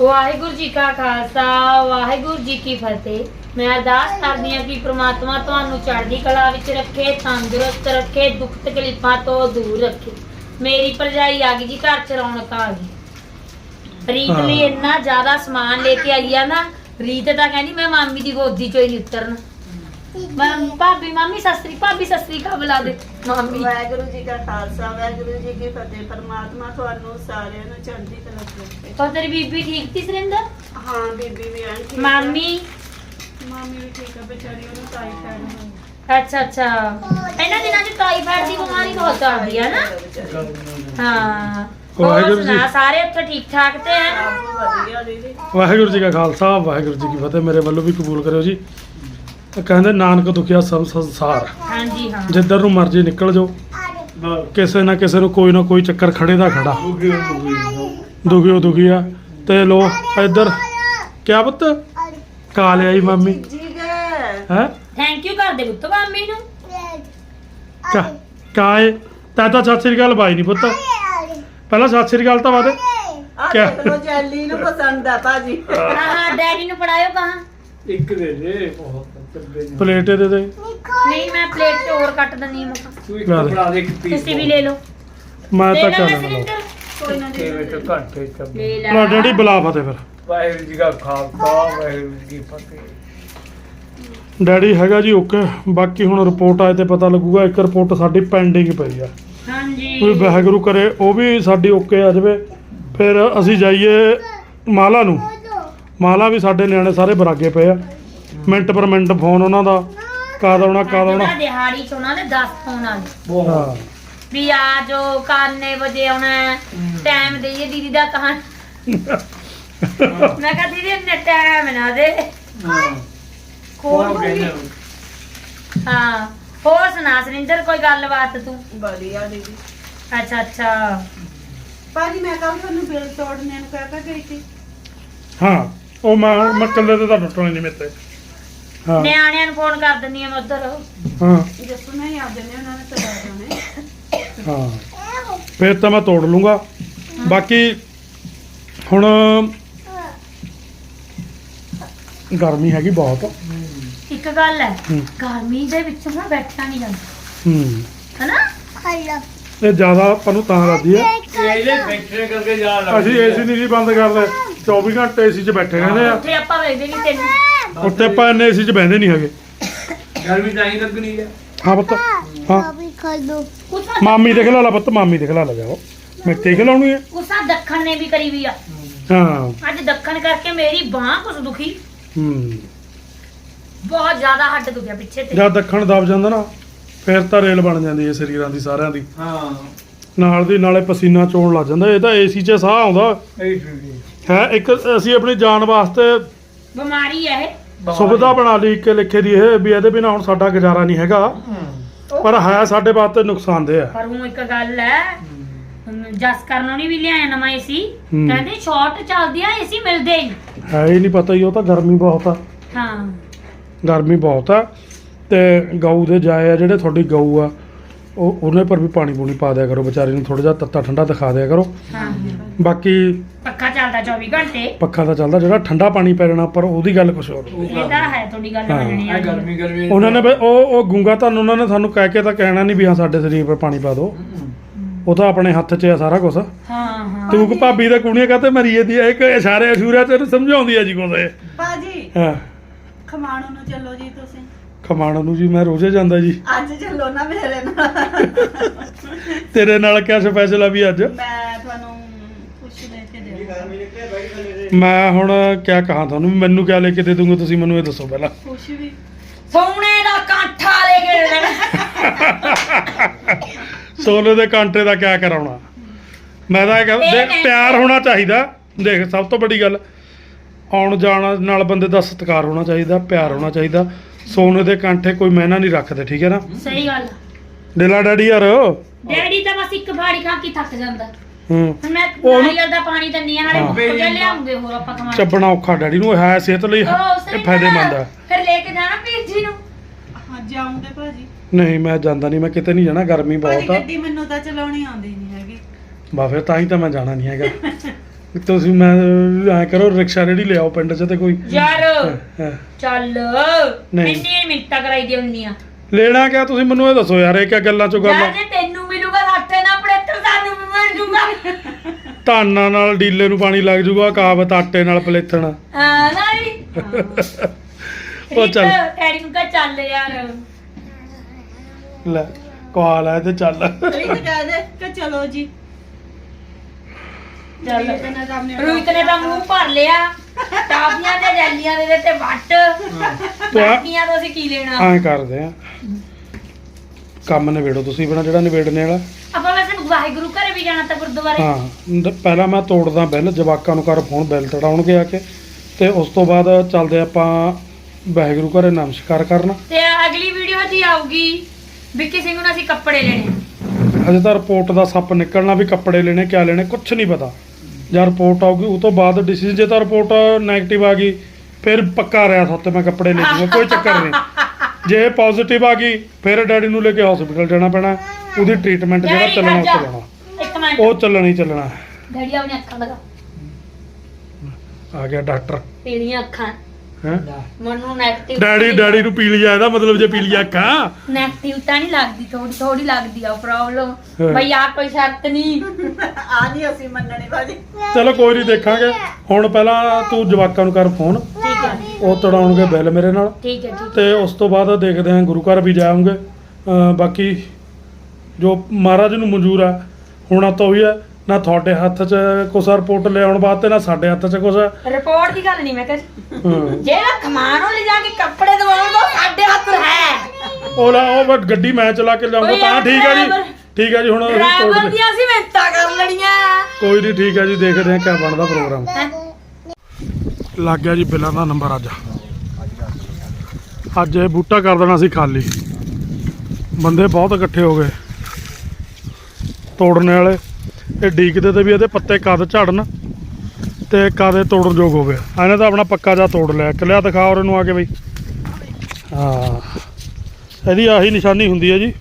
ਵਾਹਿਗੁਰੂ ਜੀ ਕਾ ਖਾਲਸਾ ਵਾਹਿਗੁਰੂ ਜੀ ਕੀ ਫਤਿਹ। ਮੈਂ ਅਰਦਾਸ ਕਰਦੀ ਹਾਂ ਕਿ ਪ੍ਰਮਾਤਮਾ ਤੁਹਾਨੂੰ ਚੜ੍ਹਦੀ ਕਲਾ ਵਿੱਚ ਰੱਖੇ ਤੰਦਰੁਸਤ ਰੱਖੇ ਦੁੱਖ ਤਕਲੀਫਾਂ ਤੋਂ ਦੂਰ ਰੱਖੇ। ਮੇਰੀ ਭਰਜਾਈ ਆ ਗਈ ਜੀ ਘਰ ਚ ਰੌਣਕ ਆ ਗਈ। ਰੀਤ। ਲਈ ਇੰਨਾ ਜ਼ਿਆਦਾ ਸਮਾਨ ਲੈ ਕੇ ਆਈ ਆ ਨਾ ਰੀਤ ਤਾਂ ਕਹਿੰਦੀ ਮੈਂ ਮਾਮੀ ਦੀ ਗੋਦੀ ਚੋਂ ਹੀ ਨਹੀਂ ਉਤਰਨਾ ਮੈਂ- ਭਾਬੀ ਮਾਮੀ ਸਸਤਰੀ ਭਾਬੀ ਸਸਤਰੀ ਕਾ ਬੁਲਾ ਦੇ। ਮਾਮੀ। ਵਾਹਿਗੁਰੂ ਜੀ ਕਾ ਖਾਲਸਾ ਵਾਹਿਗੁਰੂ ਜੀ ਕੀ ਫਤਿਹ। ਪਰਮਾਤਮਾ ਤੁਹਾਨੂੰ ਸਾਰਿਆਂ ਨੂੰ ਚੜ੍ਹਦੀ ਕਲਾ ਚ ਰੱਖੇ। ਤਾਂ ਤੇਰੀ ਬੀਬੀ ਠੀਕ ਤੀ ਸੁਰਿੰਦਰ? ਹਾਂ ਬੀਬੀ ਵੀ ਐਨ ਠੀਕ ਆ। ਮਾਮੀ? ਮਾਮੀ ਵੀ ਠੀਕ ਆ ਵਿਚਾਰੀ ਉਹਨੂੰ ਟਾਈਫਾਇਡ ਹੋਇਆ ਅੱਛਾ ਅੱਛਾ। ਇਹਨਾਂ ਦਿਨਾਂ 'ਚ ਟਾਈਫਾਇਡ ਦੀ ਬਿਮਾਰੀ ਬਹੁਤ ਚੱਲਦੀ ਹੈ ਨਾ। ਹਾਂ। ਹੋਰ ਵਾਹਿਗੁਰੂ ਜੀ। ਸੁਣਾ ਸਾਰੇ ਉੱਥੇ ਠੀਕ ਠਾਕ ਤੇ ਹੈ? ਆਪ ਵਧੀਆ ਦੀਦੀ। ਵਾਹਿਗੁਰੂ ਜੀ ਕਾ ਖਾਲਸਾ ਵਾਹਿਗੁਰੂ ਜੀ ਕੀ ਫਤਿਹ। ਮੇਰੇ ਵੱਲੋਂ ਵੀ ਕਬੂਲ ਕਰਿਓ ਜੀ। ਕਹਿੰਦੇ ਨਾਨਕ ਦੁਖਿਆ ਸਭ ਸੰਸਾਰ। ਹਾਂਜੀ ਹਾਂ। ਜਿੱਧਰ ਨੂੰ ਮਰਜ਼ੀ ਨਿਕਲ ਜਾਓ। ਕਿਸੇ ਨਾ ਕਿਸੇ ਨੂੰ ਕੋਈ ਨਾ ਕੋਈ ਚੱਕਰ ਖੜੇ ਦਾ ਖੜਾ। ਦੁਖੀ ਹੋ ਦੁਖੀ ਆ। ਤੇ ਲੋ ਇੱਧਰ। ਕਿਆ ਪੁੱਤ? ਕਾ ਲਿਆ ਜੀ ਮੰਮੀ। ਹੈ। ਥੈਂਕ ਯੂ ਕਰ ਦੇ ਪੁੱਤ ਮਾਮੀ ਨੂੰ। ਕਾ ਕਾਏ? ਤਾਂ ਤਾਂ ਸਤਿ ਸ੍ਰੀ ਅਕਾਲ ਬਾਈ ਨਹੀਂ ਪੁੱਤ। ਪਹਿਲਾਂ ਸਤਿ ਸ੍ਰੀ ਅਕਾਲ ਤਾਂ ਬਾਦੇ ਆ ਕਿਆ? ਦੇਖ ਲੋ ਜੈਲੀ ਨੂੰ ਪਸੰਦ ਆ ਭਾਜੀ। ਹਾਂ ਡੈਡੀ ਨੂੰ ਫੜਾਇਓ ਕਹਾਂ। ਇੱਕ ਦੇ ਦੇ। ਬਹੁਤ ਚੱਲਦੇ ਨੇ ਪਲੇਟ ਦੇ ਦੇ ਨਹੀਂ ਮੈਂ ਪਲੇਟ 'ਚ ਹੋਰ ਕੱਟ ਦਿੰਦੀ ਹਾਂ ਮੱਖਾ ਤੂੰ ਇੱਕ ਲਾ ਦੇ। ਬਣਾ ਦੇ ਇੱਕ ਪੀਸ ਤੁਸੀਂ ਵੀ ਲੈ ਲਓ। ਮੈਂ ਤਾਂ ਲੈ ਕਰ ਲੈਣਾ ਕੋਈ ਨਾ ਤੇ ਵਿੱਚ ਘੰਟੇ ਲੈ ਲੋ। ਡੈਡੀ ਬੁਲਾ ਫਤੇ ਫਿਰ। ਵਾਹਿਗੁਰੂ ਜੀ ਕਾ ਖਾਲਸਾ ਵਾਹਿਗੁਰੂ ਜੀ ਕੀ ਫਤਿਹ। ਡੈਡੀ ਹੈਗਾ ਜੀ ਓਕੇ। ਬਾਕੀ ਹੁਣ ਰਿਪੋਰਟ ਆਏ ਤੇ ਪਤਾ ਲੱਗੂਗਾ ਇੱਕ ਰਿਪੋਰਟ ਸਾਡੀ ਪੈਂਡਿੰਗ ਪਈ ਆ। ਹਾਂਜੀ। ਕੋਈ ਵਾਹਿਗੁਰੂ ਕਰੇ ਉਹ ਵੀ ਸਾਡੀ ਓਕੇ ਆ ਜਾਵੇ। ਫਿਰ ਅਸੀਂ ਜਾਈਏ ਮਾਲਾ ਨੂੰ। ਮਾਲਾ ਵੀ ਸਾਡੇ ਨਿਆਣੇ ਸਾਰੇ ਬਰਾਗੇ ਪਏ ਆ। ਮਿੰਟ ਪਰ ਮਿੰਟ ਫੋਨ ਉਹਨਾਂ ਦਾ। ਕਦ ਆਉਣਾ ਕਦ ਆਉਣਾ ਉਹਨਾਂ ਦਿਹਾੜੀ 'ਚ ਉਹਨਾਂ ਦੇ 10 ਫੋਨ ਆ ਗਏ। ਬਹੁਤ। ਹਾਂ। ਵੀ ਆ ਜੋ ਕਾਨੇ ਵਜੇ ਆਉਣਾ ਟਾਈਮ ਦੇਈਏ ਦੀਦੀ ਦਾ ਕਹਾਂ ਮੈਂ ਕਹਾ ਦੀਦੀ ਇੰਨੇ ਟਾਈਮ ਨਾ ਦੇ। ਹਾਂ। ਹੋਰ ਸੁਣਾ ਸੁਰਿੰਦਰ ਕੋਈ ਗੱਲਬਾਤ ਤੂੰ? ਵਧੀਆ ਦੀਦੀ। ਅੱਛਾ ਅੱਛਾ। ਭਾਜੀ ਮੈਂ ਕਹਾਂ ਤੁਹਾਨੂੰ ਬਿੱਲ ਤੋੜਨੇ ਨੂੰ ਕਹਿ ਕੇ ਗਈ ਸੀ। ਹਾਂ। ਉਹ ਮੈਂ ਮੈਂ ਇਕੱਲੇ ਤੇ ਤਾਂ ਟੁੱਟਣਾ ਨਹੀਂ ਮੇਤੇ ਹਾਂ। ਨਿਆਣਿਆਂ ਨੂੰ ਫੋਨ ਕਰ ਦਿੰਦੀ ਆ ਮੈਂ ਉਧਰ। ਹਾਂ। ਜੱਸੂ ਨੇ ਯਾਦ ਦਿੰਦੇ ਉਹਨਾਂ ਨੇ ਤੜਾ ਜਾਣੇ ਹਾਂ। ਫਿਰ ਤਾਂ ਮੈਂ ਤੋੜ ਲੂੰਗਾ। ਬਾਕੀ ਹੁਣ ਗਰਮੀ ਹੈਗੀ ਬਹੁਤ। ਇੱਕ ਗੱਲ ਹੈ ਹੂੰ। ਗਰਮੀ ਦੇ ਵਿੱਚ ਨਾ ਬੈਠਿਆ ਨਹੀਂ ਜਾਂਦਾ। ਹੂੰ। ਹਨਾ? ਇਹ ਜ਼ਿਆਦਾ ਆਪਾਂ ਨੂੰ ਤਾਂ ਲੱਗਦੀ ਹੈ। ਇਹਦੇ ਬੈਠੇ ਕਰਕੇ ਜਾ ਲੱਗ ਅਸੀਂ ਏਸੀ ਨਹੀਂ ਜੀ ਬੰਦ ਕਰਦੇ। 24 ਘੰਟੇ ਏਸੀ 'ਚ ਬੈਠੇ ਰਹਿੰਦੇ ਆ। ਉੱਥੇ ਆਪਾਂ ਵੇਖਦੇ ਨਹੀਂ ਤੈਨੂੰ। ਉੱਤੇ ਆਪਾਂ ਇੰਨੇ ਏਸੀ 'ਚ ਬਹਿੰਦੇ ਨਹੀਂ ਹੈਗੇ। ਗਰਮੀ ਤਾਂ ਹੀ ਲੱਗਣੀ ਹੈ ਹਾਂ ਪੁੱਤ ਹਾਂ ਕੁਛ ਮਾਮੀ ਦੇਖ ਲਾ ਲਾ ਪੁੱਤ ਮਾਮੀ ਦੇਖ ਲਾ ਲਗਾਓ ਮਿੱਟੀ ਖਿਲਾਉਣੀ ਹੈ ਕੁਸਾ ਦੱਖਣ ਨੇ ਵੀ ਕਰੀ ਵੀ ਆ। ਹਾਂ। ਅੱਜ ਦੱਖਣ ਕਰਕੇ ਮੇਰੀ ਬਾਹ ਕੁਛ ਦੁਖੀ। ਹੂੰ। ਬਹੁਤ ਜ਼ਿਆਦਾ ਹੱਡ ਦੁਖਿਆ ਪਿੱਛੇ ਤੇ। ਜਦ ਦੱਖਣ ਦਬ ਜਾਂਦਾ ਨਾ ਫਿਰ ਤਾਂ ਰੇਲ ਬਣ ਜਾਂਦੀ ਹੈ ਸਰੀਰਾਂ ਦੀ ਸਾਰਿਆਂ ਦੀ। ਹਾਂ। ਨਾਲ ਦੀ ਨਾਲੇ ਪਸੀਨਾ ਚੋਣ ਲੱਗ ਜਾਂਦਾ। ਇਹ ਤਾਂ ਏਸੀ 'ਚ ਸਾਹ ਆਉਂਦਾ। ਇਹ ਠੀਕ ਹੈ ਇੱਕ ਅਸੀਂ ਆਪਣੀ ਜਾਨ ਵਾਸਤੇ ਬਿਮਾਰੀ ਹੈ ਇਹ। ਸੁਵਿਧਾ ਬਣਾ ਲਈ ਕਿ ਲਿਖੇ ਦੀ ਇਹ ਵੀ ਇਹਦੇ ਬਿਨਾ ਹੁਣ ਸਾਡਾ ਗੁਜ਼ਾਰਾ ਨਹੀਂ ਹੈਗਾ। ਪਰ ਹੈ ਸਾਡੇ ਵਾਸਤੇ ਨੁਕਸਾਨਦੇਹ ਹੈ। ਪਰ ਹੁਣ ਇੱਕ ਗੱਲ ਹੈ ਜਸ ਕਰਨੋਂ ਨਹੀਂ ਵੀ ਲਿਆਇਆ ਨਵਾਂ ਏਸੀ ਹੂੰ। ਕਹਿੰਦੇ ਸ਼ਾਰਟ ਚੱਲਦੀ ਆ ਏਸੀ ਮਿਲਦੇ ਹੀ। ਨਹੀਂ। ਹੈ ਹੀ ਨਹੀਂ ਪਤਾ ਹੀ ਉਹ ਤਾਂ ਗਰਮੀ ਬਹੁਤ ਆ। ਹਾਂ। ਗਰਮੀ ਬਹੁਤ ਆ ਤੇ ਗਊ ਦੇ ਜਾਏ ਆ ਜਿਹੜੇ ਤੁਹਾਡੀ ਗਊ ਆ ਉਹ ਉਹਨੇ ਪਰ ਵੀ ਪਾਣੀ ਪੂਣੀ ਪਾ ਦਿਆ ਕਰੋ ਵਿਚਾਰੀ ਨੂੰ ਥੋੜਾ ਜਿਹਾ ਤੱਤਾ ਠੰਡਾ ਦਿਖਾ ਦਿਆ ਕਰੋ। ਹਾਂ। ਬਾਕੀ ਪੱਖਾ ਚੱਲਦਾ 24 ਘੰਟੇ। ਪੱਖਾ ਤਾਂ ਚੱਲਦਾ ਜਿਹੜਾ ਠੰਡਾ ਪਾਣੀ ਪੈ ਜਾਣਾ ਪਰ ਉਹਦੀ ਗੱਲ ਕੁਝ ਹੋਰ ਇਹ ਤਾਂ ਹੈ ਤੁਹਾਡੀ ਗੱਲ ਹਾਂ। ਮੰਨਣੀ ਆ। ਗਰਮੀ ਗਰਮੀ ਉਹਨਾਂ ਨੇ ਬਈ ਉਹ ਉਹ ਗੁੰਗਾ ਤੁਹਾਨੂੰ ਉਹਨਾਂ ਨੇ ਸਾਨੂੰ ਕਹਿ ਕੇ ਤਾਂ ਕਹਿਣਾ ਨਹੀਂ ਵੀ ਹਾਂ ਸਾਡੇ ਸਰੀਰ 'ਤੇ ਪਾਣੀ ਪਾ ਦਿਓ। ਉਹ ਤਾਂ ਆਪਣੇ ਹੱਥ 'ਚ ਆ ਸਾਰਾ ਕੁਝ ਹਾਂ ਹਾਂ। ਤੂੰ ਕਿ ਭਾਬੀ ਦੇ ਕੁੜੀਆਂ ਕਾਤੇ ਮਰੀਏ ਦੀ ਇੱਕ ਇਸ਼ਾਰੇ ਅਸ਼ੂਰਾ ਤੇ ਸਮਝਾਉਂਦੀ ਆ ਜੀ ਇਹ। ਭਾਜੀ ਹਾਂ। ਖਮਾਣੋ ਨੂੰ ਚੱਲੋ ਜੀ ਤੁਸੀਂ। ਖਮਾਣ ਨੂੰ ਜੀ ਮੈਂ ਰੋਜ਼ੇ ਜਾਂਦਾ ਜੀ। ਅੱਜ ਚੱਲੋ ਨਾ ਮੇਰੇ ਨਾਲ। ਤੇਰੇ ਨਾਲ ਕਿਆ ਸਪੈਸ਼ਲ ਆ ਵੀ ਅੱਜ? ਮੈਂ ਤੁਹਾਨੂੰ ਕੁਛ ਲੈ ਕੇ ਦੇਵਾਂ ਮੈਂ ਹੁਣ ਕਿਆ ਕਹਾਂ ਤੁਹਾਨੂੰ? ਮੈਨੂੰ ਕਿਆ ਲੈ ਕੇ ਦੇ ਦੂੰਗਾ ਤੁਸੀਂ ਮੈਨੂੰ ਇਹ ਦੱਸੋ ਪਹਿਲਾਂ। ਕੁਛ ਵੀ। ਸੋਨੇ ਦਾ ਕਾਂਠਾ ਲੈ ਕੇ ਦੇਣਾ। ਸੋਨੇ ਦੇ ਕਾਂਟੇ ਦਾ ਕਿਆ ਕਰਾਉਣਾ? ਮੈਂ ਤਾਂ ਇਹ ਇਹ ਦੇਖ। ਪਿਆਰ ਹੋਣਾ ਚਾਹੀਦਾ। ਦੇਖ ਸਭ ਤੋਂ ਵੱਡੀ ਗੱਲ ਆਉਣ ਜਾਣ ਨਾਲ ਬੰਦੇ ਦਾ ਸਤਿਕਾਰ ਹੋਣਾ ਚਾਹੀਦਾ ਪਿਆਰ ਹੋਣਾ ਚਾਹੀਦਾ। ਸੋਨੇ ਦੇ ਕਾਂਠੇ ਕੋਈ ਮਹਿਨਾ ਨਹੀਂ ਰੱਖਦੇ ਠੀਕ ਹੈ ਨਾ? ਸਹੀ ਗੱਲ ਡੇਲਾ ਡੈਡੀ ਯਾਰ। ਡੈਡੀ ਤਾਂ ਬਸ ਇੱਕ ਫਾੜੀ ਖਾ ਕੇ ਥੱਕ ਜਾਂਦਾ। ਹੂੰ। ਹੁਣ ਮੈਂ ਉਹ- ਨਾਰੀਅਲ ਦਾ ਪਾਣੀ ਦਿੰਨੀ ਆ ਨਾਲੇ ਹਾਂ। ਮੁੱਕ ਜਾ ਲਿਆਉਂਗੇ ਹੋਰ ਆਪਾਂ ਕਮਾਂ ਚੱਬਣਾ ਔਖਾ ਡੈਡੀ ਨੂੰ ਇਹ ਹੈ ਸਿਹਤ ਲਈ ਇਹ ਫਾਇਦੇਮੰਦ ਹੈ ਫਿਰ ਲੈ ਕੇ ਜਾਣਾ ਵੀਰ ਜੀ ਨੂੰ। ਹਾਂ ਜਾਉਂਗੇ ਭਾਜੀ। ਨਹੀਂ ਮੈਂ ਜਾਂਦਾ ਨਹੀਂ ਮੈਂ ਕਿਤੇ ਨਹੀਂ ਜਾਣਾ ਗਰਮੀ ਭਾਜੀ ਬਹੁਤ ਆ। ਗੱਡੀ ਮੈਨੂੰ ਤਾਂ ਚਲਾਉਣੀ ਆਉਂਦੀ ਨਹੀਂ ਹੈਗੀ। ਬਾ ਫਿਰ ਤਾਂ ਹੀ ਤਾਂ ਮੈਂ ਜਾਣਾ ਨਹੀਂ ਹੈਗਾ। ਤੁਸੀਂ ਮੈਂ ਐ ਕਰੋ ਰਿਕਸ਼ਾ ਰੇੜੀ ਲਿਆਓ ਪਿੰਡ 'ਚ ਤੇ ਕੋਈ। ਯਾਰ ਹਾਂ। ਚੱਲ ਨਹੀਂ। ਇੰਨੀ ਮਿੰਟਾਂ ਕਰਾਈ ਦੀ ਹੁੰਦੀਆਂ ਲੈਣਾ ਕਿਆ ਤੁਸੀਂ ਮੈਨੂੰ ਇਹ ਦੱਸੋ ਯਾਰ ਇਹ ਕਿਆ ਗੱਲਾਂ ਚੋਂ ਗੱਲ ਯਾਰ ਆ ਜੇ ਤੈਨੂੰ ਮਿਲੂਗਾ ਆਟੇ ਨਾਲ ਪਲੇਟਰ ਸਾਨੂੰ ਵੀ ਮਿਲ ਜੂਗਾ ਧਾਨਾਂ ਨਾਲ ਡੀਲੇ ਨੂੰ ਪਾਣੀ ਲੱਗ ਜੂਗਾ ਕਾਬਤ ਆਟੇ ਨਾਲ ਪਲੇਥਣ। ਹਾਂ ਨਹੀਂ ਉਹ ਚੱਲ। ਡੈਡੀ ਨੂੰ ਕਹ ਚੱਲ ਯਾਰ। ਲੈ ਕਾਲ ਹੈ ਤੇ ਚੱਲ। ਰੀਤ ਕਹਿ ਦੇ ਕਿ ਚਲੋ ਜੀ। ਚੱਲ। ਰੀਤ ਨੇ ਤਾਂ ਨੇ ਮੂੰਹ ਭਰ ਲਿਆ। ਟਾਫੀਆਂ ਤੇ ਜੈਲੀਆਂ ਦੇ ਤੇ ਵੱਟ। ਆ- ਬਾਕੀਆਂ ਤੋਂ ਅਸੀਂ ਕੀ ਲੈਣਾ? ਐਂ ਕਰਦੇ ਆ। ਕੰਮ ਨਿਬੇੜੋ ਤੁਸੀਂ ਬਣਾ ਜਿਹੜਾ ਨਿਬੇੜਨੇ ਵਾਲਾ। ਆਪਾਂ ਵਾਹਿਗੁਰੂ ਘਰੇ ਵੀ ਜਾਣਾ ਤਾਂ ਗੁਰਦੁਆਰੇ। ਹਾਂ ਪਹਿਲਾਂ ਮੈਂ ਤੋੜਦਾ ਬਿੱਲ ਜਵਾਕਾਂ ਨੂੰ ਕਰ ਫੋਨ ਬਿੱਲ ਤੜਾਉਣਗੇ ਆ ਕੇ ਤੇ ਉਸ ਤੋਂ ਬਾਅਦ ਚੱਲਦੇ ਆਪਾਂ ਵਾਹਿਗੁਰੂ ਘਰੇ ਨਮਸਕਾਰ ਕਰਨ। ਤੇ ਅਗਲੀ ਵੀਡੀਓ ਜੀ ਆਊਗੀ ਵਿੱਕੀ ਸਿੰਘ ਨੂੰ ਅਸੀਂ ਕੱਪੜੇ ਲੈਣੇ। ਹਜੇ ਤਾਂ ਰਿਪੋਰਟ ਦਾ ਸੱਪ ਨਿਕਲਣਾ ਵੀ ਕੱਪੜੇ ਲੈਣੇ ਕਿਆ ਲੈਣੇ ਕੁਝ ਨਹੀਂ ਪਤਾ। ਜਾਂ ਰਿਪੋਰਟ ਆਊਗੀ ਉਹ ਤੋਂ ਬਾਅਦ ਡਿਸੀਜਨ ਜੇ ਤਾਂ ਰਿਪੋਰਟ 네ਗੇਟਿਵ ਆ ਗਈ ਫਿਰ ਪੱਕਾ ਰਿਹਾ ਸੱਤੇ ਮੈਂ ਕੱਪੜੇ ਲੈ ਜੂਗਾ ਕੋਈ ਚੱਕਰ ਨਹੀਂ। ਜੇ ਪੋਜ਼ਿਟਿਵ ਆ ਗਈ ਫਿਰ ਡੈਡੀ ਨੂੰ ਲੈ ਕੇ ਹਸਪੀਟਲ ਜਾਣਾ ਪੈਣਾ। ਉਹਦੀ ਟ੍ਰੀਟਮੈਂਟ ਜਿਹੜਾ ਡੈਡੀ ਚੱਲਣਾ ਉਹ ਖੜ ਜਾ। ਚੱਲਣਾ। ਇੱਕ ਮਿੰਟ। ਉਹ ਚੱਲਣਾ ਹੀ ਚੱਲਣਾ। ਡੈਡੀ ਆਪਣੀ ਅੱਖਾਂ ਲਗਾ। ਆ ਗਿਆ ਡਾਕਟਰ। ਪੀਲੀਆਂ ਅੱਖਾਂ। ਹੈ? ਮਨੂੰ ਨੈਗੇਟਿਵ ਡੈਡੀ ਡੈਡੀ ਨੂੰ ਪੀਲੀਆ ਇਹਦਾ ਮਤਲਬ ਜੇ ਪੀਲੀਆ ਅੱਖਾਂ। ਨੈਗੇਟਿਵ ਤਾਂ ਨਹੀਂ ਲੱਗਦੀ ਥੋੜੀ ਥੋੜੀ ਲੱਗਦੀ ਆ ਪ੍ਰੋਬਲਮ। ਬਈ ਆ ਕੋਈ ਸ਼ਰਤ ਨਹੀਂ। ਆ ਨਹੀਂ ਅਸੀਂ ਮੰਨਣੀ ਬਾਜੀ ਚਲੋ ਕੋਈ ਨਹੀਂ ਦੇਖਾਂਗੇ। ਹੁਣ ਪਹਿਲਾਂ ਤੂੰ ਜਵਾਕਾਂ ਨੂੰ ਕਰ ਫੋਨ। ਠੀਕ ਹੈ ਉਹ ਤੜਾਉਣਗੇ ਬਿੱਲ ਮੇਰੇ ਨਾਲ। ਠੀਕ ਹੈ ਠੀਕ ਤੇ ਉਸ ਤੋਂ ਬਾਅਦ ਦੇਖਦੇ ਹਾਂ ਗੁਰੂ ਘਰ ਵੀ ਜਾਵਾਂਗੇ ਬਾਕੀ ਜੋ ਮਹਾਰਾਜ ਨੂੰ ਮਨਜ਼ੂਰ ਆ ਹੋਣਾ ਤਾਂ ਉਹੀ ਹੈ ਨਾ ਤੁਹਾਡੇ ਹੱਥ 'ਚ ਕੁਛ ਰਿਪੋਰਟ ਲਿਆਉਣ ਵਾਸਤੇ ਨਾ ਸਾਡੇ ਹੱਥ 'ਚ ਕੁਛ। ਰਿਪੋਰਟ ਦੀ ਗੱਲ ਨਹੀਂ ਮੈਂ ਕਰ ਹਾਂ। ਜਿਹੜਾ ਕਮਾਨੋਂ ਲੈ ਜਾ ਕੇ ਕੱਪੜੇ ਦਵਾਉਂਗਾ ਸਾਡੇ ਹੱਥ ਹੈ। ਉਹ ਲਾ ਉਹ ਗੱਡੀ ਮੈਂ ਚਲਾ ਕੇ ਲਿਆਉਂਗਾ ਓਏ ਤਾਂ ਯਾਰ ਠੀਕ ਹੈ ਜੀ। driver- ਠੀਕ ਹੈ ਜੀ ਹੁਣ ਅਸੀਂ ਡਰਾਈਵਰ ਤੋੜ ਦੀ ਅਸੀਂ ਮਿਹਨਤਾਂ ਕਰ ਲੜੀਆਂ ਕੋਈ ਨਹੀਂ ਠੀਕ ਹੈ ਜੀ ਦੇਖਦੇ ਹਾਂ ਕਿਆ ਬਣਦਾ ਪ੍ਰੋਗਰਾਮ? ਲੱਗ ਗਿਆ ਜੀ ਬਿੱਲਾਂ ਦਾ ਨੰਬਰ ਅੱਜ। ਅੱਜ ਇਹ ਬੂਟਾ ਕਰ ਦੇਣਾ ਸੀ ਖਾਲੀ। ਬੰਦੇ ਬਹੁਤ ਇਕੱਠੇ ਹੋ ਗਏ। ਤੋੜਨੇ ਵਾਲੇ। ਇਹ ਡੀਕਦੇ ਤੇ ਵੀ ਇਹਦੇ ਪੱਤੇ ਕਦ ਝੜਨ ਤੇ ਕਦੇ ਤੋੜਨ ਯੋਗ ਹੋਵੇ ਇਹਨੇ ਤਾਂ ਆਪਣਾ ਪੱਕਾ ਜਾ ਤੋੜ ਲਿਆ। ਕਿਲਿਆ ਦਿਖਾ ਔਰ ਇਹਨੂੰ ਆ ਕੇ ਬਈ। ਹਾਂ। ਇਹਦੀ ਆਹੀ ਨਿਸ਼ਾਨੀ ਹੁੰਦੀ ਹੈ ਜੀ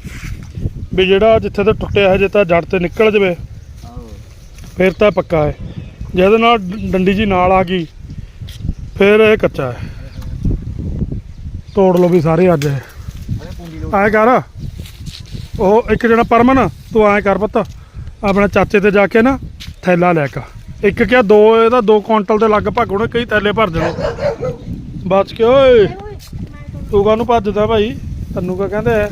ਵੀ ਜਿਹੜਾ ਜਿੱਥੇ ਤੇ ਟੁੱਟਿਆ ਹੈ, ਜੇ ਤਾਂ ਜੜ ਤੇ ਨਿਕਲ ਜਵੇ, ਫਿਰ ਤਾਂ ਪੱਕਾ ਹੈ। ਜਿਹਦੇ ਨਾਲ ਡੰਡੀ ਜੀ ਨਾਲ ਆ ਗਈ, ਫਿਰ ਇਹ ਕੱਚਾ ਹੈ। ਤੋੜ ਲਓ ਵੀ ਸਾਰੇ ਅੱਜ। ਇਹ ਐ ਕਰ। ਉਹ ਇੱਕ ਜਣਾ ਪਰਮਨ, ਤੂੰ ਐ ਕਰ ਪੁੱਤ। ਆਪਣੇ ਚਾਚੇ ਤੇ ਜਾ ਕੇ ਨਾ ਥੈਲਾ ਲੈ ਕੇ ਇੱਕ ਕਿਆ ਦੋ, ਇਹਦਾ ਦੋ ਕੁਇੰਟਲ ਦੇ ਲਗਭਗ ਹੋਣੇ, ਕਈ ਥੈਲੇ ਭਰ ਜਾਣੇ ਬਚ ਕੇ ਓਏ, ਤੂੰ ਕਾਹਨੂੰ ਭੱਜਦਾ ਭਾਈ? ਤੈਨੂੰ ਕਾ ਕਹਿੰਦੇ ਆ?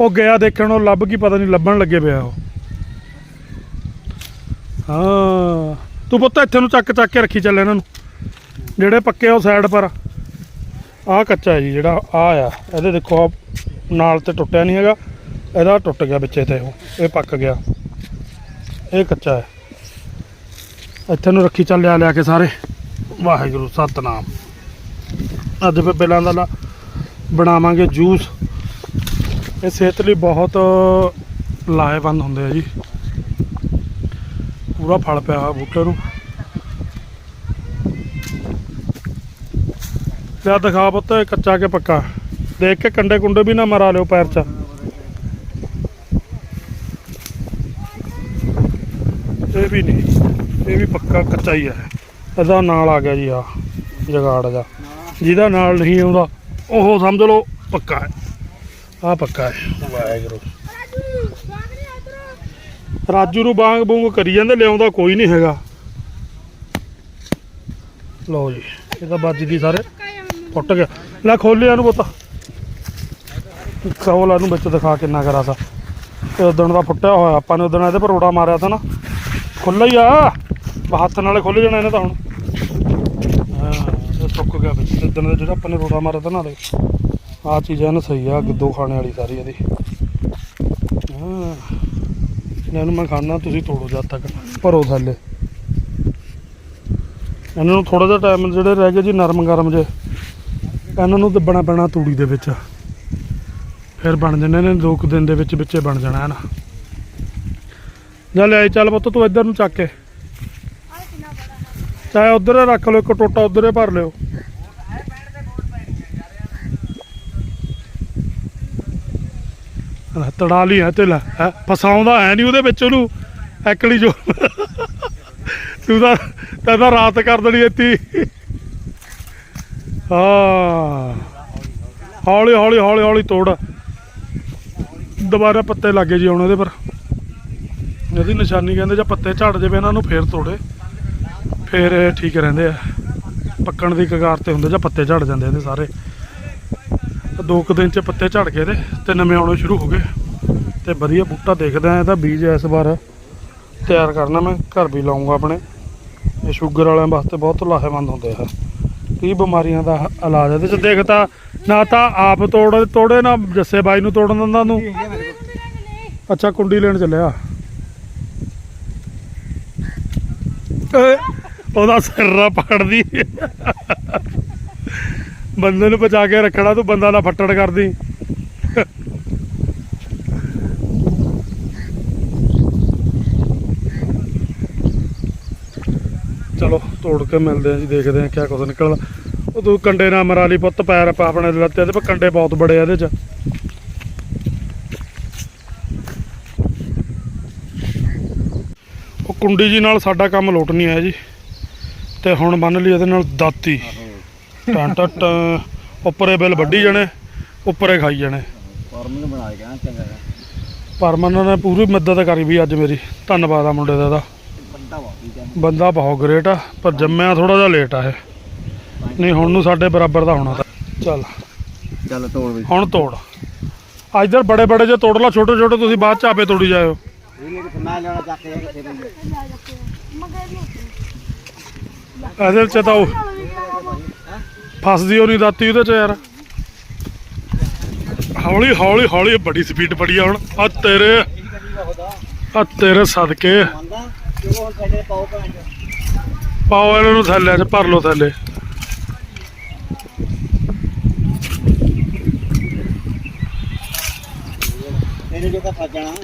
ਉਹ ਗਿਆ ਦੇਖਣ, ਉਹ ਲੱਭ ਕੀ ਪਤਾ ਨਹੀਂ, ਲੱਭਣ ਲੱਗੇ ਪਿਆ ਉਹ। ਹਾਂ, ਤੂੰ ਪੁੱਤ ਇੱਥੇ ਨੂੰ ਚੱਕ ਚੱਕ ਕੇ ਰੱਖੀ ਚੱਲ ਇਹਨਾਂ ਨੂੰ। ਜਿਹੜੇ ਪੱਕੇ ਉਹ ਸਾਈਡ ਪਰ ਆਹ ਕੱਚਾ ਜੀ ਜਿਹੜਾ ਆ ਆ, ਇਹਦੇ ਦੇਖੋ ਨਾਲ ਤੇ ਟੁੱਟਿਆ ਨਹੀਂ ਹੈਗਾ। ਇਹਦਾ ਟੁੱਟ ਗਿਆ ਵਿੱਚੇ ਤੇ ਉਹ, ਇਹ ਪੱਕ ਗਿਆ। ਇਹ ਕੱਚਾ ਹੈ। ਇੱਥੇ ਨੂੰ ਰੱਖੀ ਚੱਲ ਲਿਆ ਲਿਆ ਕੇ ਸਾਰੇ। ਵਾਹਿਗੁਰੂ, ਸਤਨਾਮ। ਅੱਜ ਫਿਰ ਬਿਲਾਂ ਦਾ ਲਾ- ਬਣਾਵਾਂਗੇ ਜੂਸ। ਇਹ ਸਿਹਤ ਲਈ ਬਹੁਤ ਲਾਹੇਵੰਦ ਹੁੰਦੇ ਆ ਜੀ। ਪੂਰਾ ਫਲ ਪਿਆ ਹੋਇਆ ਬੂਟੇ ਨੂੰ। ਲਿਆ ਦਿਖਾ ਪੁੱਤ ਕੱਚਾ ਕੇ ਪੱਕਾ? ਦੇਖ ਕੇ ਕੰਡੇ ਕੁੰਡੇ ਵੀ ਨਾ ਮਰਾ ਲਿਓ ਪੈਰ 'ਚ ਇਹ ਵੀ ਨਹੀਂ ਇਹ ਵੀ ਪੱਕਾ ਕੱਚਾ ਹੀ ਹੈ ਇਹਦਾ ਨਾਲ ਆ ਗਿਆ ਜੀ ਆ ਜਗਾੜ ਦਾ। ਜਿਹਦਾ ਨਾਲ ਨਹੀਂ ਆਉਂਦਾ ਉਹ ਸਮਝ ਲਓ ਪੱਕਾ ਹੈ। ਆ ਪੱਕਾ ਹੈ। ਵਾਹਿਗੁਰੂ। ਰਾਜੂ ਨੂੰ ਬਾਂਗ ਬੂੰਗ ਕਰੀ ਜਾਂਦੇ ਲਿਆਉਂਦਾ ਕੋਈ ਨਹੀਂ ਹੈਗਾ। ਲਓ ਜੀ ਇਹ ਤਾਂ ਵੱਜਦੀ ਸਾਰੇ। ਫੁੱਟ ਗਿਆ। ਲੈ ਖੋਲਿਆ ਨੂੰ ਪੁੱਤ। ਖੋਲ ਇਹਨੂੰ ਵਿੱਚ ਦਿਖਾ ਕਿੰਨਾ ਕਰਾ ਤਾ ਤੇ ਉਦਣ ਦਾ ਫੁੱਟਿਆ ਹੋਇਆ ਆਪਾਂ ਨੇ ਉਦਣ ਇਹਦੇ ਪਰ ਰੋੜਾ ਮਾਰਿਆ ਤਾ ਨਾ। ਖੁੱਲਾ ਹੀ ਆ। ਹੱਥ ਨਾਲੇ ਖੁੱਲ ਜਾਣਾ ਇਹਨੇ ਤਾਂ ਹੁਣ। ਹਾਂ ਸੁੱਕ ਗਿਆ ਵਿੱਚ। ਉਦਣ ਦਾ ਜਿਹੜਾ ਆਪਾਂ ਨੇ ਰੋੜਾ ਮਾਰਿਆ ਤਾ ਨਾ ਦੇ ਆ ਚੀਜ਼ ਇਹਨੂੰ ਸਹੀ ਆ ਗਿੱਦੋ ਖਾਣੇ ਵਾਲੀ ਸਾਰੀ ਇਹਦੀ। ਹਾਂ। ਇਹਨੂੰ ਮੈਂ ਖਾਣਾ ਤੁਸੀਂ ਤੋੜੋ ਜਦ ਤੱਕ। ਭਰੋ ਥੱਲੇ। ਇਹਨਾਂ ਨੂੰ ਥੋੜਾ ਜਿਹਾ ਟਾਈਮ ਜਿਹੜੇ ਰਹਿ ਗਏ ਜੀ ਨਰਮ ਗਰਮ ਜੇ। ਇਹਨਾਂ ਨੂੰ ਦੱਬਣਾ ਪੈਣਾ ਤੂੜੀ ਦੇ ਵਿੱਚ। ਫਿਰ ਬਣ ਜਾਂਦੇ ਨੇ ਦੋ ਕੁ ਦਿਨ ਦੇ ਵਿੱਚ ਵਿੱਚੇ ਬਣ ਜਾਣਾ ਹੈ ਨਾ ਜਾ ਲੈ ਚੱਲ ਪੁੱਤ ਤੂੰ ਇੱਧਰ ਨੂੰ ਚੱਕ ਕੇ। ਚਾਹੇ ਉਧਰ ਰੱਖ ਲਓ ਇੱਕ ਟੋਟਾ ਉਧਰੇ ਭਰ ਲਿਓ। ਲੈ, ਤੜਾ ਲਈ ਹੈ ਤੇ ਲੈ ਫਸਾਉਂਦਾ ਹੈ ਨਹੀਂ ਉਹਦੇ ਵਿੱਚ ਉਹਨੂੰ ਐਕੜੀ ਜੋ ਤੂੰ ਤਾਂ ਤੈਂ ਤਾਂ ਰਾਤ ਕਰ ਦੇਣੀ ਇੱਤੀ ਹਾਂ। ਹੌਲੀ ਹੌਲੀ ਹੌਲੀ ਹੌਲੀ ਤੋੜ। ਦੁਬਾਰਾ ਪੱਤੇ ਲੱਗੇ ਜੀ ਹੁਣ ਇਹਦੇ ਪਰ। ਇਹਦੀ ਨਿਸ਼ਾਨੀ ਕਹਿੰਦੇ ਜਾਂ ਪੱਤੇ ਝੜ ਜਾਵੇ ਇਹਨਾਂ ਨੂੰ ਫੇਰ ਤੋੜੇ। ਫਿਰ ਇਹ ਠੀਕ ਰਹਿੰਦੇ ਆ। ਪੱਕਣ ਦੀ ਕਗਾਰ ਤੇ ਹੁੰਦੇ ਜਾਂ ਪੱਤੇ ਝੜ ਜਾਂਦੇ ਇਹਦੇ ਸਾਰੇ। ਦੋ ਕੁ ਦਿਨ ਚ ਪੱਤੇ ਝੜ ਗਏ ਤੇ ਤੇ ਨਵੇਂ ਆਉਣੇ ਸ਼ੁਰੂ ਹੋ ਗਏ। ਤੇ ਵਧੀਆ ਬੂਟਾ ਦੇਖਦਾ ਇਹਦਾ ਬੀਜ ਇਸ ਵਾਰ ਤਿਆਰ ਕਰਨਾ ਮੈਂ, ਘਰ ਵੀ ਲਾਉਂਗਾ ਆਪਣੇ। ਇਹ ਸ਼ੂਗਰ ਵਾਲਿਆਂ ਵਾਸਤੇ ਬਹੁਤ ਲਾਹੇਵੰਦ ਹੁੰਦੇ ਆ। ਕਈ ਬਿਮਾਰੀਆਂ ਦਾ ਇਲਾਜ ਇਹਦੇ ਚ ਦੇਖਤਾ ਨਾ ਤਾਂ ਆਪ ਤੋੜ, ਤੋੜੇ ਨਾ ਜੱਸੇ ਬਾਈ ਨੂੰ ਤੋੜਨ ਦਿੰਦਾ ਨੂੰ। ਅੱਛਾ, ਕੁੰਡੀ ਲੈਣ ਚੱਲਿਆ। ਉਹਦਾ ਸਿਰ ਪਕੜਦੀ ਬੰਦੇ ਨੂੰ ਬਚਾ ਕੇ ਰੱਖਣਾ, ਤੂੰ ਬੰਦਾ ਨਾ ਫੱਟੜ ਕਰਦੀ। ਚਲੋ, ਤੋੜ ਕੇ ਮਿਲਦੇ ਆ ਜੀ, ਦੇਖਦੇ ਆ ਕਿਆ ਕੁਝ ਨਿਕਲਦਾ ਉਹ ਤੂੰ ਕੰਡੇ ਨਾ ਮਰਾ ਲਈ ਪੁੱਤ, ਪੈਰ ਪਾ ਆਪਣੇ ਲੱਤੇ ਤੇ ਕੰਡੇ ਬਹੁਤ ਬੜੇ ਆ ਇਹਦੇ ਚ। ਉਹ ਕੁੰਡੀ ਜੀ ਨਾਲ ਸਾਡਾ ਕੰਮ ਲੋਟ ਨਹੀਂ ਆਇਆ ਜੀ। ਤੇ ਹੁਣ ਬੰਨ ਲਈ ਇਹਦੇ ਨਾਲ ਦਾਤੀ। ਟਾਂ ਟਾਂ ਉੱਪਰੇ ਬਿੱਲ ਵੱਢੀ ਜਾਣੇ ਉੱਪਰੇ ਖਾਈ ਜਾਣੇ। ਫਾਰਮ ਨੂੰ ਬਣਾ ਕੇ ਕਹਿਣਾ ਚੰਗਾ ਹੈ। ਪਰਮਨ ਨੇ ਪੂਰੀ ਮਦਦ ਕਰੀ ਵੀ ਅੱਜ ਮੇਰੀ। ਧੰਨਵਾਦ ਆ ਮੁੰਡੇ ਦਾ ਇਹਦਾ। ਬੰਦਾ ਬਹੁਤ ਗ੍ਰੇਟ ਆ ਪਰ ਜੰਮਿਆ ਥੋੜਾ ਜਿਹਾ ਲੇਟ ਆ ਇਹ। ਨਹੀਂ ਹੁਣ ਨੂੰ ਸਾਡੇ ਬਰਾਬਰ ਦਾ ਹੋਣਾ ਤਾਂ। ਚੱਲ। ਚੱਲ ਤੋੜ ਵੀ। ਹੁਣ ਤੋੜ। ਆ ਇੱਧਰ ਬੜੇ ਬੜੇ ਜੇ ਤੋੜ ਲਾ ਛੋਟੇ ਛੋਟੇ ਤੁਸੀਂ ਬਾਅਦ ਚ ਆਪੇ ਤੋੜੀ ਜਾਇਓ। ਮੈਂ ਲੈਣਾ ਚੱਕ ਕੇ ਕਿੱਥੇ ਇਹਦੇ ਚ ਤਾਂ ਉਹ ਫਸਦੀ ਉਹ ਨਹੀਂ ਉਹਦੇ ਚ ਯਾਰ। ਹੌਲੀ ਹੌਲੀ ਹੌਲੀ ਬੜੀ ਸਪੀਡ ਬੜੀ ਆ ਹੁਣ। ਆ ਤੇਰੇ ਆ ਤੇਰੇ ਸਦਕੇ। ਪਾਓ ਇਹਨਾਂ ਨੂੰ ਥੱਲੇ ਚ, ਭਰ ਲਓ ਥੱਲੇ। ਇਹਨੇ ਜੋ ਕਾ ਫਸ ਜਾਣਾ।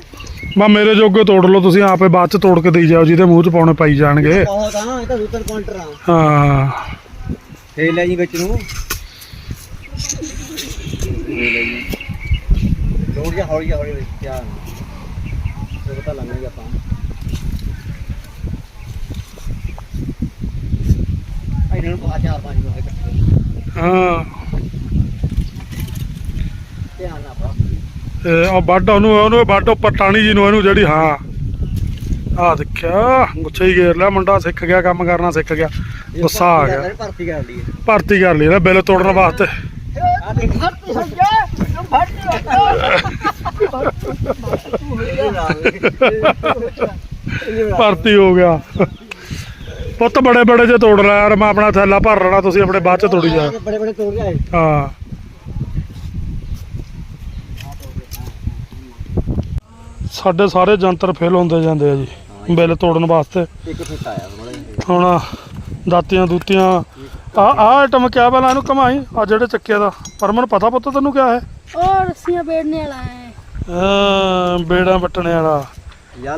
ਮੈਂ ਮੇਰੇ ਜੋਗੇ ਤੋੜ ਲਓ ਤੁਸੀਂ ਆਪੇ ਬਾਅਦ ਚ ਤੋੜ ਕੇ ਦੇਈ ਜਾਓ ਜਿਹਦੇ ਮੂੰਹ ਚ ਪਾਉਣੇ ਪਾਈ ਜਾਣਗੇ। ਬਹੁਤ ਆ ਇਹ ਤਾਂ ਸੂਤਰ ਕਾਊਂਟਰ ਆ। ਹਾਂ। ਫੇਰ ਲੈ ਜੀ ਵਿੱਚ ਨੂੰ। ਲੋੜ ਜਾ ਹੌਲੀ ਹੌਲੀ ਵਿੱਚ ਧਿਆਨ ਤੇ ਪਤਾ ਲੱਗਣਾ ਆਪਾਂ ਆ ਇਹਨਾਂ ਨੂੰ ਪਾ ਚਾਰ ਪੰਜ ਨੂੰ ਇਕੱਠੇ। ਹਾਂ। ਧਿਆਨ ਨਾਲ ਆ ਵੱਢ ਉਹਨੂੰ ਉਹਨੂੰ ਵੱਢ ਉੱਪਰ ਟਾਣੀ ਜੀ ਨੂੰ ਇਹਨੂੰ ਜਿਹੜੀ ਹਾਂ। ਆ ਦੇਖਿਆ ਗੁੱਛੇ ਹੀ ਘੇਰ ਲਿਆ ਮੁੰਡਾ ਸਿੱਖ ਗਿਆ ਕੰਮ ਕਰਨਾ ਸਿੱਖ ਗਿਆ। ਗੁੱਸਾ ਆ ਗਿਆ। ਭਰਤੀ ਕਰ ਲਈ ਭਰਤੀ ਕਰ ਲਈ ਬਿੱਲ ਤੋੜਨ ਵਾਸਤੇ। ਭਰਤੀ ਹੋ ਗਿਆ। ਪੁੱਤ ਬੜੇ ਬੜੇ ਜੇ ਤੋੜ ਲਿਆ ਯਾਰ ਮੈਂ ਆਪਣਾ ਥੈਲਾ ਭਰ ਲੈਣਾ ਤੁਸੀਂ ਆਪਣੇ ਬਾਅਦ ਚ ਤੋੜੀ ਜਾ। ਬੜੇ ਬੜੇ ਤੋੜ ਜਾਏ ਹਾਂ। ਸਾਡੇ ਸਾਰੇ ਜੰਤਰ ਫੇਲ ਹੁੰਦੇ ਜਾਂਦੇ ਆ ਜੀ ਬਿੱਲ ਤੋੜਨ ਵਾਸਤੇ। ਹੁਣ ਦਾਤੀਆਂ ਦੂਤੀਆਂ ਆ ਆ ਆਈਟਮ ਕਿਆ ਬਲਾ ਇਹਨੂੰ ਕਮਾਈ ਆ ਜਿਹੜੇ ਚੱਕਿਆ ਦਾ। ਪਰਮਨ ਪਤਾ ਪੁੱਤ ਤੈਨੂੰ ਕਿਆ ਹੈ? ਉਹ ਰੱਸੀਆਂ ਬੇੜਨੇ ਵਾਲਾ ਹੈ। ਹਾਂ ਬੇੜਾ ਵੱਟਣੇ ਵਾਲਾ।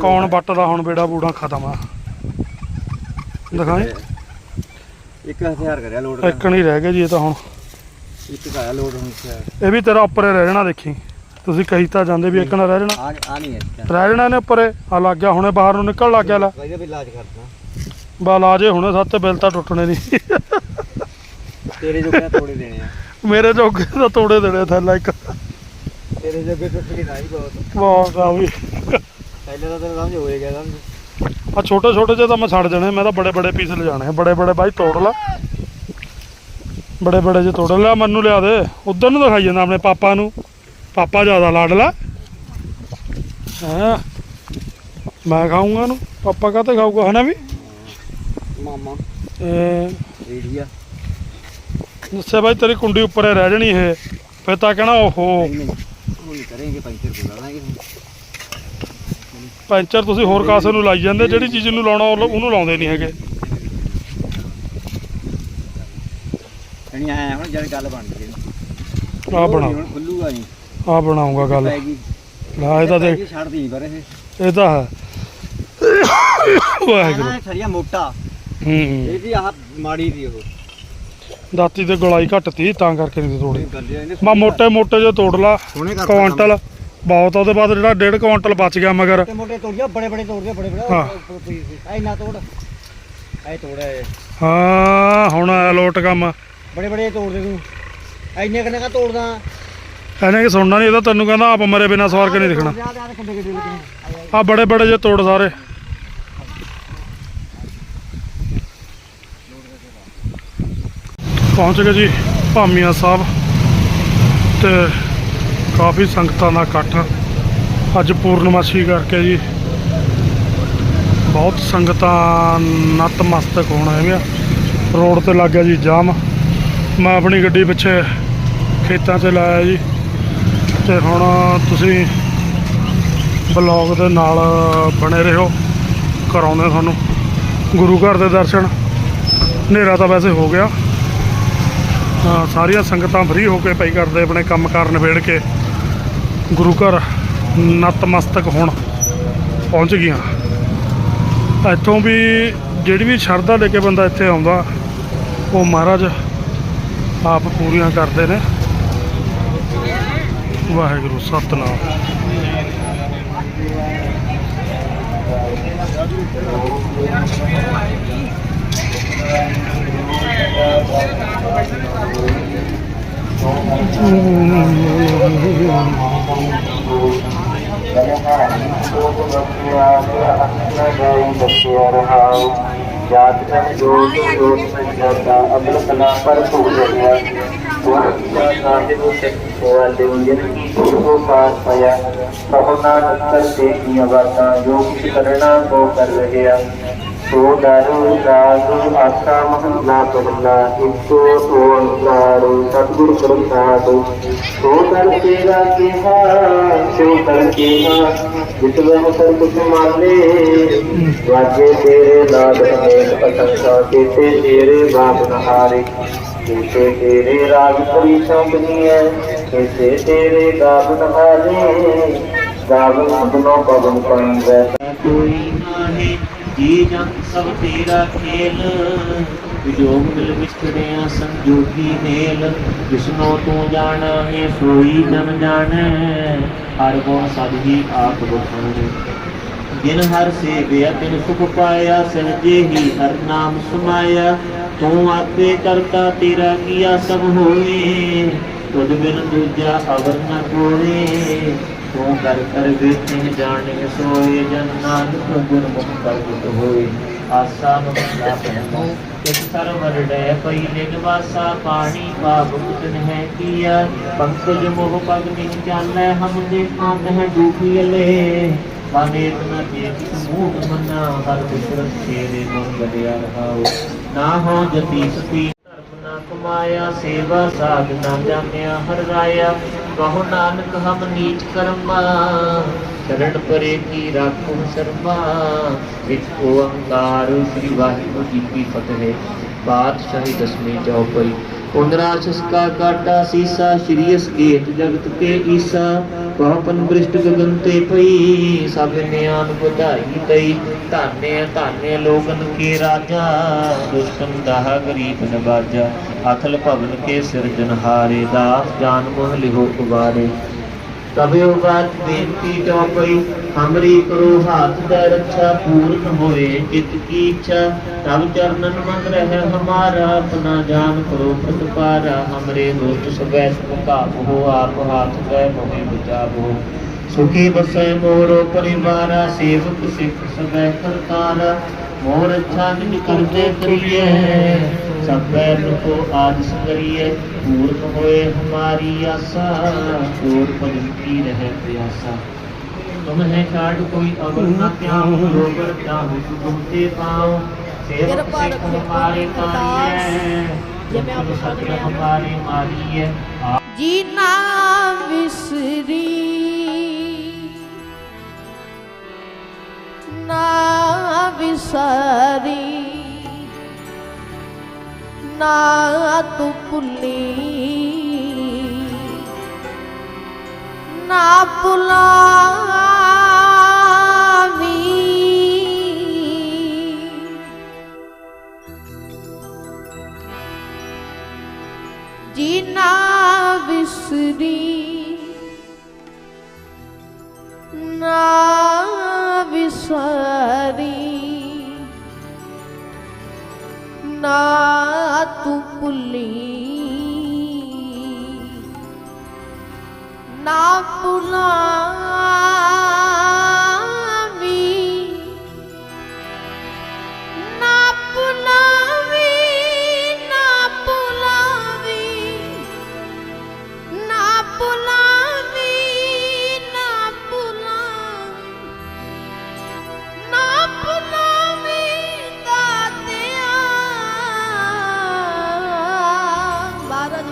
ਕੌਣ ਵੱਟਦਾ ਹੁਣ ਬੇੜਾ ਬੂੜਾ ਖਤਮ ਆ। ਦਿਖਾਈ? ਇੱਕ ਹਥਿਆਰ ਕਰਿਆ ਲੋਡ ਇੱਕ ਨਹੀਂ ਰਹਿ ਗਿਆ ਜੀ ਇਹ ਤਾਂ ਹੁਣ। ਇੱਕ ਦਾ ਲੋਡ ਹੁਣ। ਇਹ ਵੀ ਤੇਰਾ ਉੱਪਰ ਰਹਿ ਜਾਣਾ ਦੇਖੀ। ਤੁਸੀਂ ਕਹੀ ਤਾਂ ਜਾਂਦੇ ਵੀ ਇੱਕ ਨਾ ਰਹਿ ਜਾਣਾ। ਆ ਆ ਨਹੀਂ ਹੈ ਰਹਿ ਜਾਣਾ ਨੇ ਉੱਪਰੇ ਆ ਲੱਗ ਗਿਆ ਹੁਣੇ ਬਾਹਰ ਨੂੰ ਨਿਕਲ ਲੱਗ ਗਿਆ ਲੈ। ਇਹਦਾ ਵੀ ਇਲਾਜ ਕਰਨਾ ਬਾ ਲਾਜੇ ਹੁਣੇ ਸੱਤ ਬਿੱਲ ਤਾਂ ਟੁੱਟਣੇ ਨਹੀਂ। ਤੇਰੇ ਜੋ ਕਿਹਾ ਤੋੜੇ ਦੇਣੇ ਆ। ਮੇਰੇ ਜੋਗੇ ਤਾਂ ਤੋੜੇ ਦੇਣੇ ਥੱਲੇ ਇੱਕ। ਤੇਰੇ ਜੋਗੇ ਟੁੱਟ ਗਈ ਨਹੀਂ ਬਹੁਤ। ਬਹੁਤ ਆ ਵੀ। ਪਹਿਲੇ ਤਾਂ ਤੈਨੂੰ ਸਮਝ ਹੋਏਗਾ ਸਮਝ ਆ ਛੋਟੇ ਛੋਟੇ ਜਿਹੇ ਤਾਂ ਮੈਂ ਛੱਡ ਜਾਣੇ ਮੈਂ ਤਾਂ ਬੜੇ ਬੜੇ ਪੀਸ ਲਿਜਾਣੇ ਆ। ਬੜੇ ਬੜੇ ਬਾਈ ਤੋੜ ਲਾ। ਬੜੇ ਬੜੇ ਜੇ ਤੋੜ। ਲਿਆ ਮੈਨੂੰ ਲਿਆ ਦੇ ਉਧਰ ਨੂੰ ਦਿਖਾਈ ਜਾਂਦਾ ਆਪਣੇ ਪਾਪਾ ਨੂੰ। ਪਾਪਾ ਜ਼ਿਆਦਾ ਲਾਡਲਾ ਹਾਂ? ਮੈਂ ਖਾਊਂਗਾ ਇਹਨੂੰ। ਪਾਪਾ ਕਾਹਤੇ ਖਾਊਗਾ ਹਨਾ ਵੀ? ਮਾਮਾ। ਇਹ ਰੇਡੀਆ ਦੱਸਿਆ ਬਾਈ ਤੇਰੀ ਕੁੰਡੀ ਉੱਪਰ ਰਹਿ ਜਾਣੀ ਇਹ। ਫਿਰ ਤਾਂ ਕਹਿਣਾ ਓਹੋ। ਕਰਾਂਗੇ ਪੈਂਚਰ ਬੁਲਾ ਲਾਂਗੇ। ਪੈਂਚਰ ਤੁਸੀਂ ਹੋਰ ਕਾਸੇ ਨੂੰ ਲਾਈ ਜਾਂਦੇ ਜਿਹੜੀ ਚੀਜ਼ ਨੂੰ ਲਾਉਣਾ ਉਹ- ਉਹਨੂੰ ਲਾਉਂਦੇ ਨਹੀਂ ਹੈਗੇ। ਨਹੀਂ ਆਇਆ ਹੁਣ ਜਦ ਗੱਲ ਬਣ ਗਈ। ਆ ਬਣਾ। ਹੁਣ ਖੁੱਲੂਗਾ ਨਹੀਂ। ਆ ਬਣਾਉਂਗਾ ਗੱਲ। ਪੈ ਗਈ। ਨਾ ਇਹ ਤਾਂ ਦੇਖ। ਇਹ। ਇਹ ਇਹ ਮੋਟਾ। ਹੂੰ ਇਹਦੀ ਆਹ ਮਾੜੀ ਦੀ ਉਹ। ਦਾਤੀ ਤੇ ਗੋਲਾਈ ਘੱਟ ਤਾਂ ਕਰਕੇ ਨਹੀਂ ਤੋੜੀ। ਗੱਲ ਮੋਟੇ ਮੋਟੇ ਜੇ ਤੋੜ ਲਾ ਸੋਹਣੇ ਬਹੁਤ ਉਹਦੇ ਬਾਅਦ ਜਿਹੜਾ ਡੇਢ ਕੁਆਂਟਲ ਬਚ ਗਿਆ ਮਗਰ। ਤੇ ਮੋਟੇ ਤੋੜੀਆਂ ਬੜੇ ਬੜੇ ਤੋੜਦੇ ਬੜੇ ਬੜੇ। ਹਾਂ। ਐ ਨਾ ਤੋੜ ਐ ਤੋੜਾ। ਇਹ ਹਾਂ ਹੁਣ ਐ ਲੋਟ ਕੰਮ। ਬੜੇ ਬੜੇ ਤੋੜਦੇ ਤੂੰ। ਐਨੇ ਕਿੰਨੇ ਕਾ ਤੋੜਦਾ? ਇਹਨੇ ਕਿ ਸੁਣਨਾ ਨਹੀਂ ਇਹਦਾ ਤੈਨੂੰ ਕਹਿੰਦਾ ਆਪ ਮਰੇ ਬਿਨਾ ਸਵਾਰ ਕੇ ਨਹੀਂ ਦਿਖਣਾ। ਆ ਬੜੇ ਬੜੇ ਜੇ ਤੋੜ ਸਾਰੇ। ਪਹੁੰਚ ਗਏ ਜੀ ਭਾਮੀਆਂ ਸਾਹਿਬ ਤੇ ਕਾਫੀ ਸੰਗਤਾਂ ਦਾ ਇਕੱਠ। ਅੱਜ ਪੂਰਨਮਾਸ਼ੀ ਕਰਕੇ ਜੀ ਬਹੁਤ ਸੰਗਤਾਂ ਨਤਮਸਤਕ ਹੋਣ ਹੈਗਾ ਰੋਡ ਤੇ ਲੱਗ ਗਿਆ ਜੀ ਜਾਮ। ਮੈਂ ਆਪਣੀ ਗੱਡੀ ਪਿੱਛੇ ਖੇਤਾਂ 'ਚ ਲਾਇਆ ਜੀ। ਤੇ ਹੁਣ ਤੁਸੀਂ ਬਲੌਗ ਦੇ ਨਾਲ ਬਣੇ ਰਹੋ। ਕਰਾਉਂਦੇ ਤੁਹਾਨੂੰ। ਗੁਰੂ ਘਰ ਦੇ ਦਰਸ਼ਨ। ਹਨੇਰਾ ਤਾਂ ਵੈਸੇ ਹੋ ਗਿਆ। ਸਾਰੀਆਂ ਸੰਗਤਾਂ ਫ੍ਰੀ ਹੋ ਕੇ ਪਈ ਕਰਦੇ, ਆਪਣੇ ਕੰਮ ਕਾਰ ਨਿਬੇੜ ਕੇ। ਗੁਰੂ ਘਰ ਨਤਮਸਤਕ ਹੋਣ ਪਹੁੰਚ ਗਈਆਂ। ਇੱਥੋਂ ਵੀ ਜਿਹੜੀ ਵੀ ਸ਼ਰਧਾ ਲੈ ਕੇ ਬੰਦਾ ਇੱਥੇ ਆਉਂਦਾ, ਉਹ ਮਹਾਰਾਜ ਆਪ ਪੂਰੀਆਂ ਕਰਦੇ ਨੇ। ਵਾਹਿਗੁਰੂ, ਸਤਨਾਮ। ਜਾਤ ਜਨ ਜੋਤ ਜੋਤ ਸੰਜਾਤਾ ਅਬਲ ਕਲਾ ਪਰ ਭੂਲ ਰਿਹਾ ਗੁਰਦਾ ਸਾਹਿਬ ਸਿੱਖ ਸੇਵਾ ਦੇ ਜਿਨ ਕੀ ਸੋ ਪਾਰ ਪਿਆ ਬਹੁਨਾ ਨਕਰ ਤੇ ਬਾਤਾਂ ਜੋ ਕੁਛ ਕਰਨਾ ਕੋ ਕਰ ਰਹਿਆ ਸੋ ਦਾਰੂ ਰਾਗ ਆਸਾ ਮਹਲਾ ਪਹਿਲਾ ਇੱਕੋ ਓੰਕਾਰ ਸਤਿਗੁਰ ਪ੍ਰਸਾਦ ਸੋ ਕਰ ਤੇਰਾ ਕਿਹਾ, ਸੋ ਕਰ ਕਿਹਾ ਜਿਤ ਵਹ ਸਰ ਕੁਛ ਮਾਲੇ ਵਾਜੇ ਤੇਰੇ ਲਾਡ ਅਨੇਕ ਪ੍ਰਸ਼ੰਸਾ, ਕੀਤੇ ਤੇਰੇ ਬਾਪ ਨਹਾਰੇ। ਕੀਤੇ ਤੇਰੇ ਰਾਜ ਪਰੀ ਸੰਪਨੀ ਹੈ ਕੀਤੇ ਤੇਰੇ ਗਾਬ ਨਹਾਰੇ। ਗਾਵਨ ਮਦਨੋ ਪਵਨ ਪਾਈ ਵੈਸਾ ਕੋਈ ਨਾਹੀ ਜੀ ਜਨ ਸਭ ਤੇਰਾ ਖੇਲ? ਵਿਜੋਗ ਮਿਲ ਵਿਛੜਿਆ ਸੰਜੋਗੀ ਮੇਲ ਜਿਸਨੋ ਤੂੰ ਜਾਣਾ ਹੈ, ਸੋਈ ਜਨ ਜਾਣੈ। ਹਰ ਗੁਣ ਸਦ ਹੀ ਆਪ ਬਖਾਣੇ ਜਿਨ ਹਰ ਸੇਵਿਆ, ਤਿਨ ਸੁਖ ਪਾਇਆ ਸਹਜੇ ਹੀ ਹਰ ਨਾਮ ਸਮਾਇਆ। ਤੂੰ ਆਪੇ ਕਰਤਾ ਤੇਰਾ ਕੀਆ ਸਭ ਹੋਏ, ਤੁਧ ਬਿਨ ਦੂਜਾ ਅਵਰ ਨ ਕੋਏ ਤੂੰ ਕਰ ਕਰ ਵੇਖੇ ਜਾਣੇ ਸੋਏ ਜਨ ਨਾਨਕ ਗੁਰਮੁਖ ਪ੍ਰਗਟ ਹੋਏ। ਆਸਾ ਮਮਤਾ ਪੈਮੋ ਕਿਸ ਸਰਵਰ ਡੈ ਪਈ ਨਿਗਵਾਸਾ ਪਾਣੀ ਪਾਪ ਕੁਤਨ ਹੈ ਕੀਆ। ਪੰਕਜ ਮੋਹ ਪਗ ਨਹੀਂ ਚਾਲੈ, ਹਮ ਦੇਖਾਂ ਤਹ ਡੂਬੀ ਲੈ। ਬਾਨੇਤ ਨ ਦੇਖ ਮੂਹ ਮਨਾ, ਹਰ ਬਿਸਰਤ ਤੇਰੇ ਗੁਣ ਗਲਿਆ ਰਹਾਉ। ਨਾ ਹੋ ਜਤੀ ਸਤੀ ਕਮਾਇਆ, ਸੇਵਾ ਸਾਧ ਨਾ ਜਾਣਿਆ, ਹਰ ਰਾਇਆ, ਕਹੋ ਨਾਨਕ ਹਮ ਨੀਚ ਕਰਮਾ। ਸ਼ਰਨ ਪਰੇ ਕੀ ਰਾਖੋ ਸ਼ਰਮਾ। ਵਿੱਚ ਓੰਕਾਰ ਸ੍ਰੀ ਵਾਹਿਗੁਰੂ ਜੀ ਕੀ ਫਤਿਹ। ਬਾਦਸ਼ਾਹੀ ਦਸਵੀਂ ਚੌਪਈ ਪੁਨਰਾ ਸਸਕਾ ਕਾਟਾ ਸੀਸਾ, ਸ਼੍ਰੀ ਅਸਕੇਤ ਜਗਤ ਕੇ ਈਸਾ ਪਾਪਨ ਬ੍ਰਿਸ਼ਟ ਗਗਨ ਤੇ ਪਈ ਸਭ ਨਿਆਨ ਵਧਾਈ ਤਈ। ਧਾਨੇ ਧਾਨੇ ਲੋਗਨ ਕੇ ਰਾਜਾ ਦੁਸ਼ਮਨ ਦਾਹ ਗਰੀਬ ਨਵਾਜਾ। ਅਥਲ ਭਵਨ ਕੇ ਸਿਰਜਨਹਾਰੇ ਦਾਸ ਜਾਨ ਮੋਹ ਲਿਹੋ ਕੁਵਾਰੇ ਤਬੇ ਬਾਤ ਬੇਨਤੀ ਚੌਪਈ ਹਮਰੀ ਕਰੋ ਹਾਥ ਦਾ ਰੱਛਾ ਪੂਰਨ ਹੋਏ ਚਿਤ ਕੀ ਇੱਛਾ ਤਬ ਚਰਨਨ ਮੰਗ ਰਹਿ ਹਮਾਰਾ, ਆਪਣਾ ਜਾਨ ਕਰੋ ਪ੍ਰਤਪਾਰਾ, ਹਮਰੇ ਹੋਤ ਸਵੈ ਸੁਭਾਪ ਹੋ ਆਪ ਹਾਥ ਗਏ ਮੋਹਿ ਬਚਾਵੋ। ਸੁਖੀ ਬਸੈ ਮੋਰੋ ਪਰਿਵਾਰਾ, ਸੇਵਕ ਸਿੱਖ ਸਵੈ ਕਰਤਾਰਾ, ਮੋਰ ਅੱਛਾ ਨਿਜ ਕਰੀਏ। ਸਭ ਪੈਰ ਕੋ ਆਜ ਸੰਗਰੀਏ ਪੂਰਨ ਹੋਏ ਹਮਾਰੀ ਆਸਾ ਹੋਰ ਭਜਨ ਕੀ ਰਹਿ ਪਿਆਸਾ। ਤੁਮ ਹੈ ਛਾੜ ਕੋਈ ਅਵਰ ਨਾ ਤਿਆਉ ਰੋਗਰ ਚਾਹੂ ਤੁਮ ਤੇ ਪਾਉ ਸੇਵਕ ਸਿੱਖ ਹਮਾਰੇ ਤਾਰੀਏ ਜਿਵੇਂ ਆਪ ਸਤਿ ਹਮਾਰੇ ਮਾਰੀਏ ਜੀਨਾ ਵਿਸਰੀ ਨਾ ਵਿਸਾਰੀ। ਨਾ ਤੂੰ ਭੁੱਲੀ। ਨਾ ਭੁਲਾਵੀ। ਜਿਨਾ ਵਿਸਰੀ ਨਾ ਵਿਸਰੀ। ਨਾ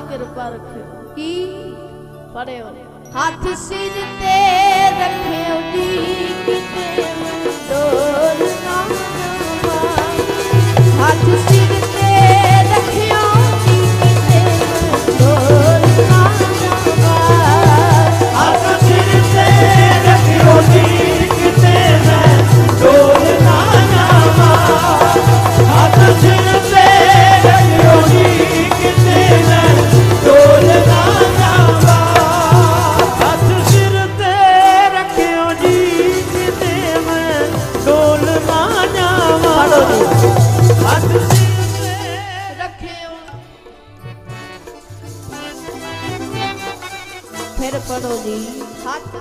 ਕਿਰਪਾ ਰੱਖਿਓ। ਕੀ? ਪੜਿਓ ਹੱਥ ਸਿਰ ਤੇ ਰੱਖੇ ਉਡੀਕ ਤੇ ਡੋਲ ਨਾ ਹੱਥ ਸਿਰ ਤੇ ਮਾੜੋ ਜੀ। ਹੱਥ ਰੱਖਿਓ ਫਿਰ ਪੜੋ ਜੀ। ਹੱਥ